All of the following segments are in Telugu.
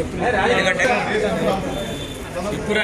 చెప్తున్నాను ఎందుకంటే ఇప్పుడు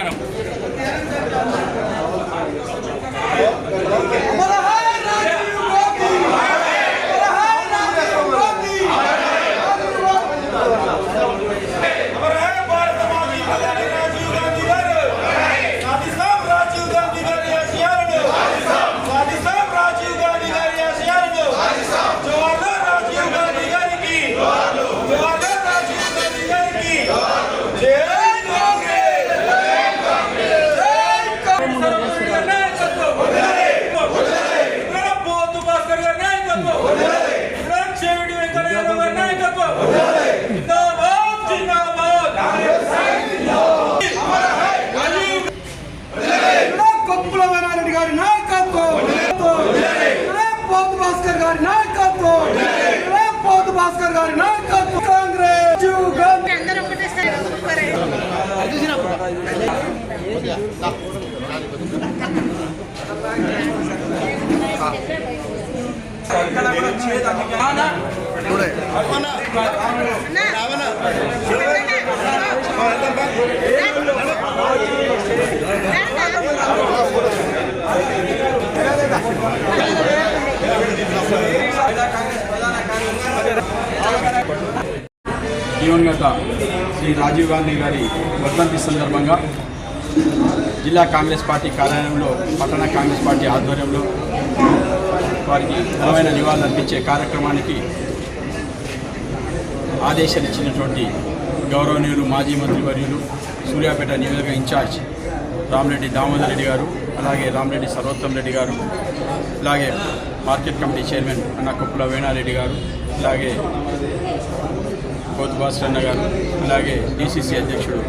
దివంగత శ్రీ రాజీవ్ గాంధీ గారి వర్ధంతి సందర్భంగా జిల్లా కాంగ్రెస్ పార్టీ కార్యాలయంలో పట్టణ కాంగ్రెస్ పార్టీ ఆధ్వర్యంలో వారికి బలమైన నివాళులు అర్పించే కార్యక్రమానికి ఆదేశాలు ఇచ్చినటువంటి గౌరవనీయులు మాజీ మంత్రివర్యులు సూర్యాపేట నియోజక ఇన్ఛార్జ్ రామరెడ్డి దామోదర్ రెడ్డి గారు అలాగే రామరెడ్డి సర్వోత్తం రెడ్డి గారు అలాగే మార్కెట్ కమిటీ చైర్మన్ అన్న కుప్పల వేణారెడ్డి గారు అలాగే కోతు అన్న గారు అలాగే డీసీసీ అధ్యక్షుడు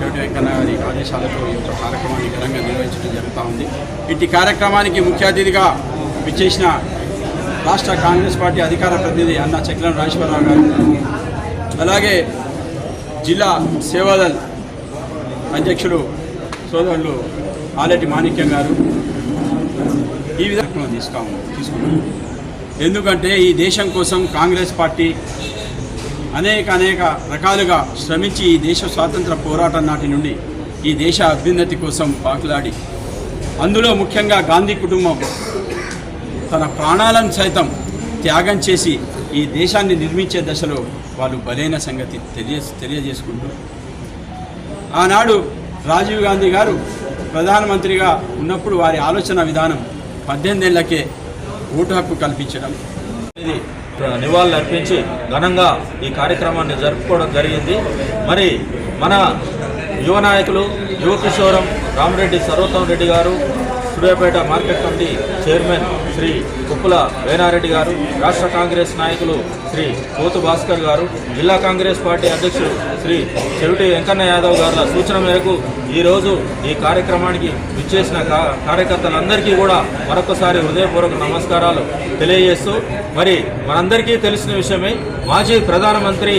చెవిటి వెంకన్న గారి ఆదేశాలతో ఈ యొక్క కార్యక్రమాన్ని ఘనంగా నిర్వహించడం జరుగుతూ ఉంది. ఇట్టి కార్యక్రమానికి ముఖ్య అతిథిగా విచ్చేసిన రాష్ట్ర కాంగ్రెస్ పార్టీ అధికార ప్రతినిధి అన్న చక్రం రాజేశ్వరరావు గారు అలాగే జిల్లా సేవాదల్ అధ్యక్షుడు సోదరులు ఆలటి మాణిక్యం గారు. ఈ విధంగా తీసుకున్నాం తీసుకున్నాం. ఎందుకంటే ఈ దేశం కోసం కాంగ్రెస్ పార్టీ అనేక అనేక రకాలుగా శ్రమించి ఈ దేశ స్వాతంత్ర పోరాటం నాటి నుండి ఈ దేశ అభ్యున్నతి కోసం పాకులాడి అందులో ముఖ్యంగా గాంధీ కుటుంబం తన ప్రాణాలను సైతం త్యాగం చేసి ఈ దేశాన్ని నిర్మించే దశలో వాళ్ళు బలైన సంగతి తెలియ తెలియజేసుకుంటూ ఆనాడు రాజీవ్ గాంధీ గారు ప్రధానమంత్రిగా ఉన్నప్పుడు వారి ఆలోచన విధానం పద్దెనిమిదేళ్ళకే ఓటు హక్కు కల్పించడం. ఇది నివాళులు అర్పించి ఘనంగా ఈ కార్యక్రమాన్ని జరుపుకోవడం జరిగింది. మరి మన యువ నాయకులు యువ కిషోరం రామరెడ్డి సర్వోత్తమ్ రెడ్డి గారు Suryapet market committee chairman Shri Kuppula Venareddy గారు రాష్ట్ర కాంగ్రెస్ నాయకులు శ్రీ కోతు భాస్కర్ గారు జిల్లా కాంగ్రెస్ పార్టీ అధ్యక్షుడు శ్రీ చెవిటి వెంకన్న యాదవ్ గారుల సూచన మేరకు ఈరోజు ఈ కార్యక్రమానికి విచ్చేసిన కార్యకర్తలందరికీ కూడా మరొకసారి హృదయపూర్వక నమస్కారాలు తెలియజేస్తూ మరి మనందరికీ తెలిసిన విషయమే మాజీ ప్రధానమంత్రి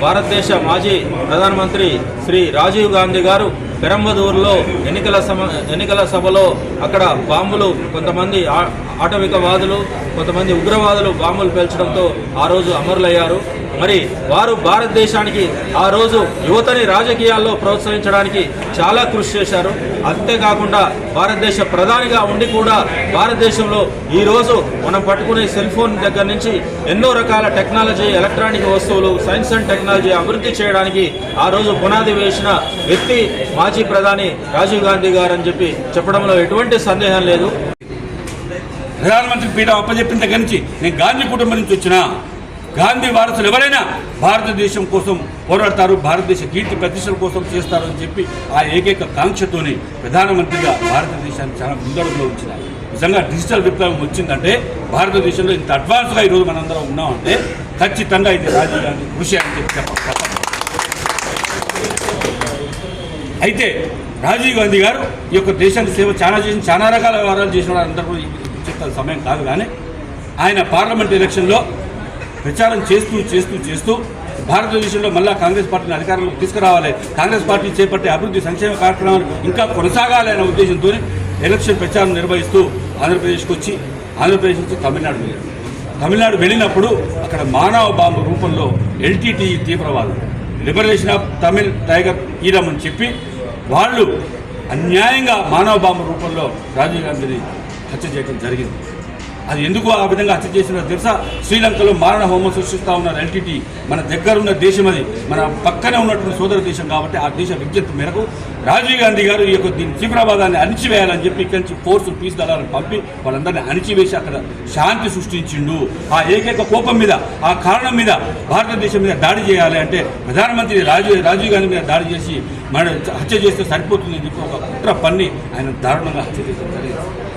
భారతదేశ మాజీ ప్రధానమంత్రి శ్రీ రాజీవ్ గాంధీ గారు పెరంబదూరులో ఎన్నికల సమ ఎన్నికల సభలో అక్కడ బాంబులు కొంతమంది ఆ- ఆటవికవాదులు కొంతమంది ఉగ్రవాదులు బాంబులు పేల్చడంతో ఆ రోజు అమరులయ్యారు. మరి వారు భారతదేశానికి ఆ రోజు యువతని రాజకీయాల్లో ప్రోత్సహించడానికి చాలా కృషి చేశారు. అంతేకాకుండా భారతదేశ ప్రధానిగా ఉండి కూడా భారతదేశంలో ఈ రోజు మనం పట్టుకునే సెల్ ఫోన్ దగ్గర నుంచి ఎన్నో రకాల టెక్నాలజీ ఎలక్ట్రానిక్ వస్తువులు సైన్స్ అండ్ టెక్నాలజీ అభివృద్ధి చేయడానికి ఆ రోజు పునాది వేసిన వ్యక్తి మాజీ ప్రధాని రాజీవ్ గాంధీ గారు అని చెప్పి చెప్పడంలో ఎటువంటి సందేహం లేదు. ప్రధానమంత్రి పీఠ అప్పచెప్పిన దగ్గర నుంచి నేను గాంధీ కుటుంబం నుంచి వచ్చిన గాంధీ వారసులు ఎవరైనా భారతదేశం కోసం పోరాడతారు భారతదేశ కీర్తి ప్రతిష్టల కోసం చేస్తారు అని చెప్పి ఆ ఏకైక కాంక్షతోనే ప్రధానమంత్రిగా భారతదేశాన్ని చాలా ముందడుగులో ఉంచిన నిజంగా డిజిటల్ విప్లవం వచ్చిందంటే భారతదేశంలో ఇంత అడ్వాన్స్గా ఈరోజు మనందరం ఉన్నామంటే ఖచ్చితంగా ఇది రాజీవ్ గాంధీ కృషి అని చెప్పి చెప్పాలి అయితే రాజీవ్ గాంధీ గారు ఈ యొక్క దేశానికి సేవ చాలా చేసిన చాలా రకాల వ్యవహారాలు చేసిన అందరూ కూడా సమయం కాదు కానీ ఆయన పార్లమెంట్ ఎలక్షన్లో ప్రచారం చేస్తూ చేస్తూ చేస్తూ భారతదేశంలో మళ్ళా కాంగ్రెస్ పార్టీని అధికారంలోకి తీసుకురావాలి. కాంగ్రెస్ పార్టీ చేపట్టే అభివృద్ధి సంక్షేమ కార్యక్రమాలు ఇంకా కొనసాగాలి అనే ఉద్దేశంతో ఎలక్షన్ ప్రచారం నిర్వహిస్తూ ఆంధ్రప్రదేశ్కి వచ్చి ఆంధ్రప్రదేశ్ నుంచి తమిళనాడు వెళ్ళారు. తమిళనాడు వెళ్ళినప్పుడు అక్కడ మానవ బాంబు రూపంలో LTTE తీవ్రవాదం. Liberation of Tamil tiger Eelam అని చెప్పి వాళ్ళు అన్యాయంగా మానవ బాంబు రూపంలో రాజీవ్ గాంధీని హత్య చేయడం జరిగింది. అది ఎందుకు ఆ విధంగా హత్య చేసినారో తెలుసా? శ్రీలంకలో మారణ హోమం సృష్టిస్తూ ఉన్న ఎల్టీటీ మన దగ్గరున్న దేశం అది. మన పక్కనే ఉన్నటువంటి సోదర దేశం కాబట్టి ఆ దేశ విజ్ఞప్తి మేరకు రాజీవ్ గాంధీ గారు ఈ యొక్క దీని తీవ్రవాదాన్ని అణిచివేయాలని చెప్పి ఇక్కడి నుంచి ఫోర్స్ పీస్ దళాలను పంపి వాళ్ళందరినీ అణిచివేసి అక్కడ శాంతి సృష్టించిండు. ఆ ఏకైక కోపం మీద ఆ కారణం మీద భారతదేశం మీద దాడి చేయాలి అంటే ప్రధానమంత్రి రాజీవ్ రాజీవ్ గాంధీ మీద దాడి చేసి మన హత్య చేస్తే సరిపోతుంది అని చెప్పి ఒక కుట్ర పన్ని ఆయన దారుణంగా హత్య చేసిన జరిగింది